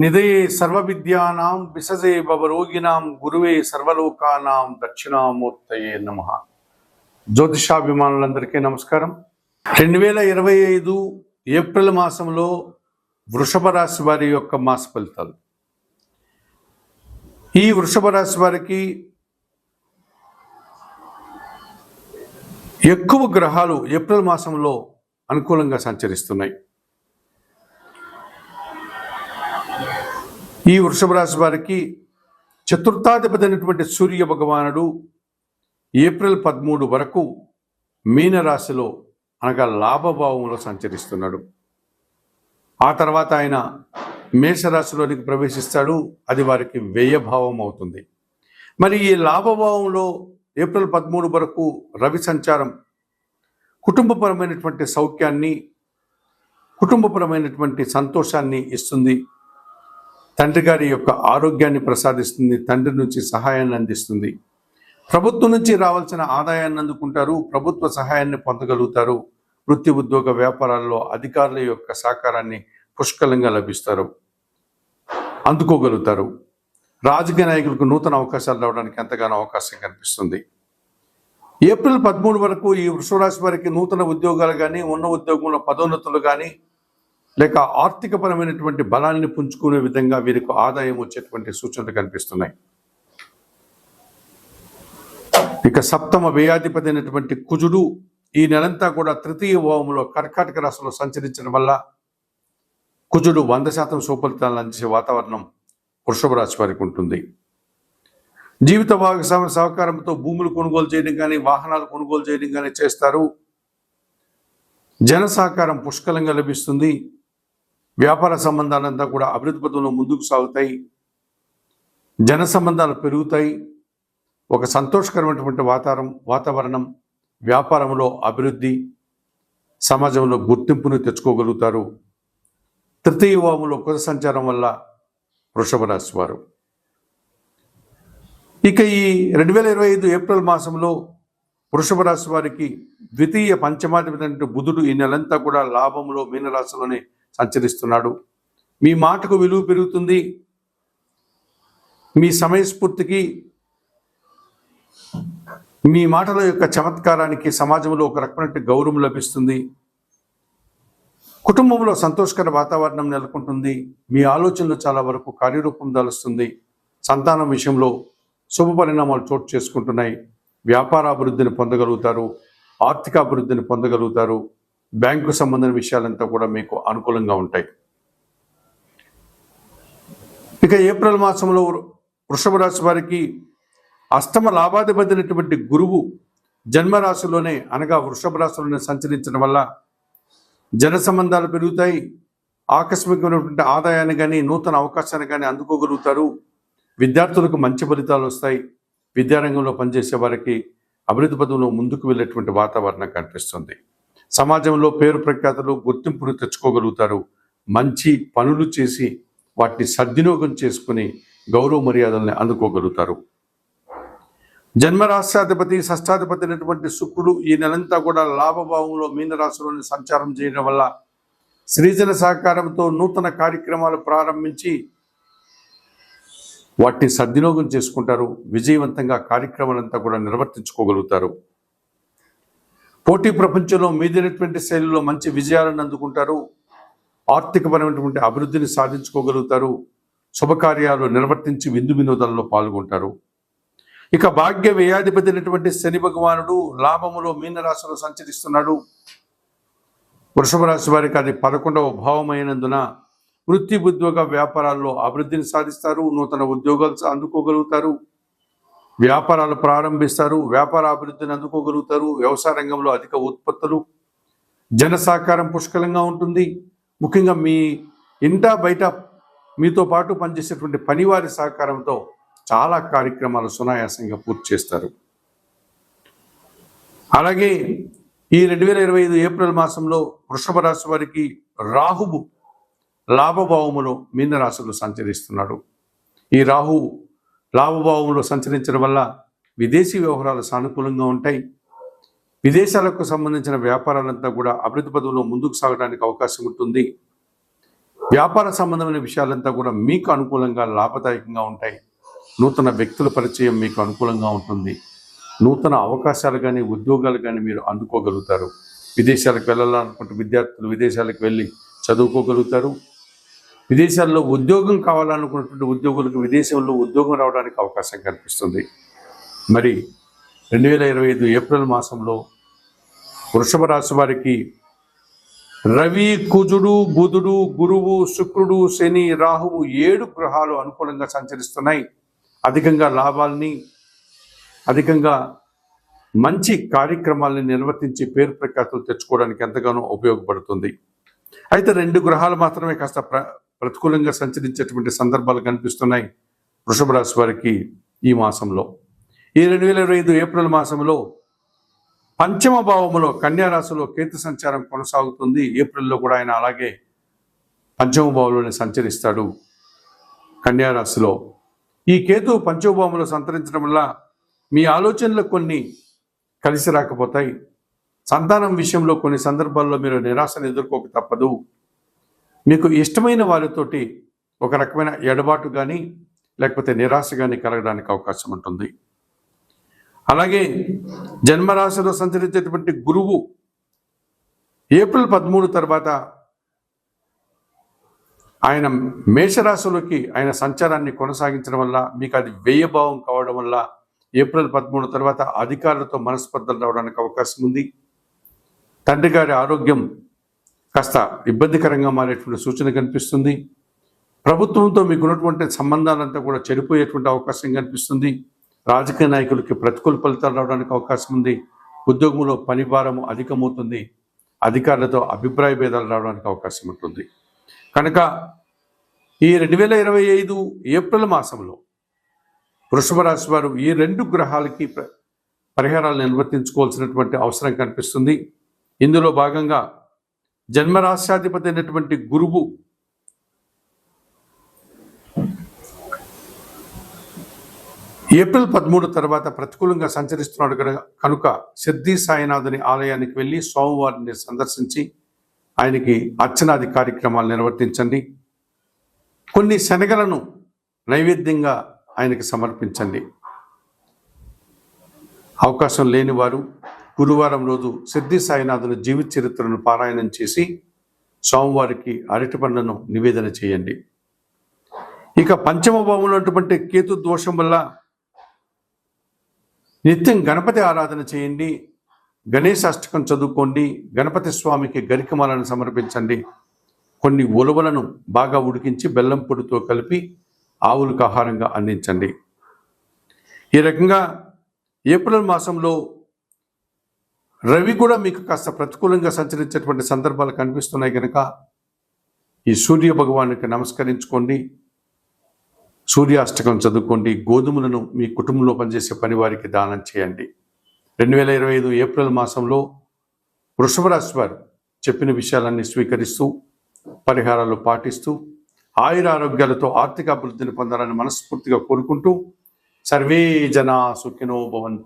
నిధయే సర్వవిద్యానాం విసజే భవరోగినాం గురువే సర్వలోకానాం దక్షిణామూర్తయే నమ. జ్యోతిషాభిమానులందరికీ నమస్కారం. రెండు వేల ఇరవై ఐదు ఏప్రిల్ మాసంలో వృషభ రాశి వారి యొక్క మాస ఫలితాలు. ఈ వృషభ రాశి వారికి ఎక్కువ గ్రహాలు ఏప్రిల్ మాసంలో అనుకూలంగా సంచరిస్తున్నాయి. ఈ వృషభ రాశి వారికి చతుర్థాధిపతి అయినటువంటి సూర్య భగవానుడు ఏప్రిల్ పదమూడు వరకు మీనరాశిలో అనగా లాభభావంలో సంచరిస్తున్నాడు. ఆ తర్వాత ఆయన మేషరాశిలోనికి ప్రవేశిస్తాడు. అది వారికి వ్యయభావం అవుతుంది. మరి ఈ లాభభావంలో ఏప్రిల్ పదమూడు వరకు రవి సంచారం కుటుంబపరమైనటువంటి సౌఖ్యాన్ని కుటుంబపరమైనటువంటి సంతోషాన్ని ఇస్తుంది. తండ్రి గారి యొక్క ఆరోగ్యాన్ని ప్రసాదిస్తుంది తండ్రి నుంచి సహాయాన్ని అందిస్తుంది. ప్రభుత్వం నుంచి రావాల్సిన ఆదాయాన్ని అందుకుంటారు ప్రభుత్వ సహాయాన్ని పొందగలుగుతారు. వృత్తి ఉద్యోగ వ్యాపారాల్లో అధికారుల యొక్క సహకారాన్ని పుష్కలంగా లభిస్తారు అందుకోగలుగుతారు. రాజకీయ నాయకులకు నూతన అవకాశాలు రావడానికి ఎంతగానో అవకాశం కనిపిస్తుంది. ఏప్రిల్ పదమూడు వరకు ఈ వృషభరాశి వారికి నూతన ఉద్యోగాలు కానీ ఉన్న ఉద్యోగంలో పదోన్నతులు కానీ లేక ఆర్థికపరమైనటువంటి బలాన్ని పుంజుకునే విధంగా వీరికి ఆదాయం వచ్చేటువంటి సూచనలు కనిపిస్తున్నాయి. ఇక సప్తమ వ్యయాధిపతి అయినటువంటి కుజుడు ఈ నెలంతా కూడా తృతీయ భావంలో కర్కాటక రాశిలో సంచరించడం వల్ల కుజుడు వంద శాతం సుఫలితాలను అందించే వాతావరణం వృషభ రాశి వారికి ఉంటుంది. జీవిత భాగస్వామి సహకారంతో భూములు కొనుగోలు చేయడం కానీ వాహనాలు కొనుగోలు చేయడం కానీ చేస్తారు. జన సహకారం పుష్కలంగా లభిస్తుంది. వ్యాపార సంబంధాలంతా కూడా అభివృద్ధి పథంలో ముందుకు సాగుతాయి. జన సంబంధాలు పెరుగుతాయి. ఒక సంతోషకరమైనటువంటి వాతావరణం వాతావరణం వ్యాపారంలో అభివృద్ధి సమాజంలో గుర్తింపును తెచ్చుకోగలుగుతారు. తృతీయ వాములో కుల సంచారం వల్ల వృషభ రాశి వారు. ఇక ఈ రెండు వేల ఇరవై ఐదు ఏప్రిల్ మాసంలో వృషభ రాశి వారికి ద్వితీయ పంచమాధిపతి బుధుడు. ఈ నెలంతా కూడా లాభంలో మీనరాశిలోనే సంచరిస్తున్నాడు. మీ మాటకు విలువ పెరుగుతుంది. మీ సమయస్ఫూర్తికి మీ మాటల యొక్క చమత్కారానికి సమాజంలో ఒక రకమైన గౌరవం లభిస్తుంది. కుటుంబంలో సంతోషకర వాతావరణం నెలకొంటుంది. మీ ఆలోచనలు చాలా వరకు కార్యరూపం దాలుస్తుంది. సంతానం విషయంలో శుభ పరిణామాలు చోటు చేసుకుంటున్నాయి. వ్యాపార అభివృద్ధిని పొందగలుగుతారు. ఆర్థిక అభివృద్ధిని పొందగలుగుతారు. బ్యాంకు సంబంధించిన విషయాలంతా కూడా మీకు అనుకూలంగా ఉంటాయి. ఇక ఏప్రిల్ మాసంలో వృషభ రాశి వారికి అష్టమ లాభాధిపతినటువంటి గురువు జన్మరాశిలోనే అనగా వృషభ రాశిలోనే సంచరించడం వల్ల జన సంబంధాలు పెరుగుతాయి. ఆకస్మికమైనటువంటి ఆదాయాన్ని కానీ నూతన అవకాశాన్ని కానీ అందుకోగలుగుతారు. విద్యార్థులకు మంచి ఫలితాలు వస్తాయి. విద్యారంగంలో పనిచేసే వారికి అభివృద్ధి పదంలో ముందుకు వెళ్ళేటువంటి వాతావరణం కనిపిస్తుంది. సమాజంలో పేరు ప్రఖ్యాతలు గుర్తింపును తెచ్చుకోగలుగుతారు. మంచి పనులు చేసి వాటిని సద్వినియోగం చేసుకుని గౌరవ మర్యాదల్ని అందుకోగలుగుతారు. జన్మరాష్ట్రాధిపతి షష్టాధిపతి అయినటువంటి శుక్రుడు ఈ నెలంతా కూడా లాభభావంలో మీనరాశిలోని సంచారం చేయడం వల్ల సృజన సహకారంతో నూతన కార్యక్రమాలు ప్రారంభించి వాటిని సద్వినియోగం చేసుకుంటారు. విజయవంతంగా కార్యక్రమాలంతా కూడా నిర్వర్తించుకోగలుగుతారు. పోటీ ప్రపంచంలో మీదైనటువంటి శైలిలో మంచి విజయాలను అందుకుంటారు. ఆర్థికపరమైనటువంటి అభివృద్ధిని సాధించుకోగలుగుతారు. శుభకార్యాలు నిర్వర్తించి విందు వినోదాల్లో పాల్గొంటారు. ఇక భాగ్య వ్యయాధిపతి అయినటువంటి శని భగవానుడు లాభములో మీనరాశిలో సంచరిస్తున్నాడు. వృషభ రాశి వారికి అది పదకొండవ భావమైనందున వృత్తి ఉద్యోగ వ్యాపారాల్లో అభివృద్ధిని సాధిస్తారు. నూతన ఉద్యోగాలు అందుకోగలుగుతారు. వ్యాపారాలు ప్రారంభిస్తారు వ్యాపార అభివృద్ధిని అందుకోగలుగుతారు వ్యవసాయ రంగంలో అధిక ఉత్పత్తులు జన సహకారం పుష్కలంగా ఉంటుంది. ముఖ్యంగా మీ ఇంట బయట మీతో పాటు పనిచేసేటువంటి పనివారి సహకారంతో చాలా కార్యక్రమాలు సునాయాసంగా పూర్తి చేస్తారు. అలాగే ఈ రెండు వేల ఇరవై ఐదు ఏప్రిల్ మాసంలో వృషభ రాశి వారికి రాహువు లాభభావములో మీన రాశిలో సంచరిస్తున్నాడు. ఈ రాహు లాభభావంలో సంచరించడం వల్ల విదేశీ వ్యవహారాలు సానుకూలంగా ఉంటాయి. విదేశాలకు సంబంధించిన వ్యాపారాలంతా కూడా అభివృద్ధి పదంలో ముందుకు సాగడానికి అవకాశం ఉంటుంది. వ్యాపార సంబంధమైన విషయాలంతా కూడా మీకు అనుకూలంగా లాభదాయకంగా ఉంటాయి. నూతన వ్యక్తుల పరిచయం మీకు అనుకూలంగా ఉంటుంది. నూతన అవకాశాలు కానీ ఉద్యోగాలు కానీ మీరు అందుకోగలుగుతారు. విదేశాలకు వెళ్ళాలనుకుంటే విద్యార్థులు విదేశాలకు వెళ్ళి చదువుకోగలుగుతారు. విదేశాల్లో ఉద్యోగం కావాలనుకున్నటువంటి ఉద్యోగులకు విదేశంలో ఉద్యోగం రావడానికి అవకాశం కనిపిస్తుంది మరి రెండు వేల ఇరవై ఐదు ఏప్రిల్ మాసంలో వృషభ రాశి వారికి రవి కుజుడు బుధుడు గురువు శుక్రుడు శని రాహువు ఏడు గ్రహాలు అనుకూలంగా సంచరిస్తున్నాయి. అధికంగా లాభాల్ని అధికంగా మంచి కార్యక్రమాలను నిర్వర్తించి పేరు ప్రఖ్యాతులు తెచ్చుకోవడానికి ఎంతగానో ఉపయోగపడుతుంది. అయితే రెండు గ్రహాలు మాత్రమే కాస్త ప్ర ప్రతికూలంగా సంచరించేటువంటి సందర్భాలు కనిపిస్తున్నాయి వృషభ రాశి వారికి ఈ మాసంలో. ఈ రెండు వేల ఇరవై ఐదు ఏప్రిల్ మాసంలో పంచమ భావములో కన్యారాశిలో కేతు సంచారం కొనసాగుతుంది. ఏప్రిల్లో కూడా ఆయన అలాగే పంచమ భావంలోనే సంచరిస్తాడు కన్యారాశిలో ఈ కేతు పంచమ భావంలో సంతరించడం వల్ల మీ ఆలోచనలు కొన్ని కలిసి రాకపోతాయి. సంతానం విషయంలో కొన్ని సందర్భాల్లో మీరు నిరాశను ఎదుర్కోక తప్పదు. మీకు ఇష్టమైన వారితోటి ఒక రకమైన ఎడబాటు కానీ లేకపోతే నిరాశ కానీ కలగడానికి అవకాశం ఉంటుంది. అలాగే జన్మరాశిలో సంచరించేటువంటి గురువు ఏప్రిల్ పదమూడు తర్వాత ఆయన మేషరాశిలోకి ఆయన సంచారాన్ని కొనసాగించడం వల్ల మీకు అది వ్యయభావం కావడం వల్ల ఏప్రిల్ పదమూడు తర్వాత అధికారులతో మనస్పర్ధలు రావడానికి అవకాశం ఉంది. తండ్రి గారి ఆరోగ్యం కాస్త ఇబ్బందికరంగా మారేటువంటి సూచన కనిపిస్తుంది. ప్రభుత్వంతో మీకు ఉన్నటువంటి సంబంధాలంతా కూడా చెడిపోయేటువంటి అవకాశం కనిపిస్తుంది. రాజకీయ నాయకులకి ప్రతికూల ఫలితాలు రావడానికి అవకాశం ఉంది. ఉద్యోగంలో పని భారము అధికమవుతుంది. అధికారులతో అభిప్రాయ భేదాలు రావడానికి అవకాశం ఉంటుంది. కనుక ఈ రెండు వేల ఇరవై ఐదు ఏప్రిల్ మాసంలో వృషభ రాశి వారు ఈ రెండు గ్రహాలకి ప్ర- పరిహారాలు నిర్వర్తించుకోవాల్సినటువంటి అవసరం కనిపిస్తుంది. ఇందులో భాగంగా జన్మరాశ్యాధిపతి అయినటువంటి గురువు ఏప్రిల్ పదమూడు తర్వాత ప్రతికూలంగా సంచరిస్తున్నాడు కనుక కనుక సిద్ధి సాయినాథుని ఆలయానికి వెళ్ళి సోమవారిని సందర్శించి ఆయనకి అర్చనాది కార్యక్రమాలు నిర్వర్తించండి. కొన్ని శనగలను నైవేద్యంగా ఆయనకి సమర్పించండి. అవకాశం లేని వారు గురువారం రోజు సిద్ధి సాయినాథుని జీవిత చరిత్రను పారాయణం చేసి స్వామివారికి అరటి పండ్లను నివేదన చేయండి. ఇక పంచమ భావంలో అటువంటి కేతు దోషం వల్ల నిత్యం గణపతి ఆరాధన చేయండి. గణేష్ అష్టకం చదువుకోండి. గణపతి స్వామికి గరికమాలను సమర్పించండి. కొన్ని ఉలవలను బాగా ఉడికించి బెల్లం పొడితో కలిపి ఆవులకు ఆహారంగా అందించండి. ఈ రకంగా ఏప్రిల్ మాసంలో రవి కూడా మీకు కాస్త ప్రతికూలంగా సంచరించేటువంటి సందర్భాలు కనిపిస్తున్నాయి కనుక ఈ సూర్య భగవానికి నమస్కరించుకోండి. సూర్యాష్టకం చదువుకోండి. గోధుమలను మీ కుటుంబంలో పనిచేసే పని వారికి దానం చేయండి. రెండు వేల ఇరవై ఐదు ఏప్రిల్ మాసంలో వృషభ రాశి వారు చెప్పిన విషయాలన్నీ స్వీకరిస్తూ పరిహారాలు పాటిస్తూ ఆయుర ఆరోగ్యాలతో ఆర్థిక అభివృద్ధిని పొందాలని మనస్ఫూర్తిగా కోరుకుంటూ సర్వే జనా సుఖినో భవంతు.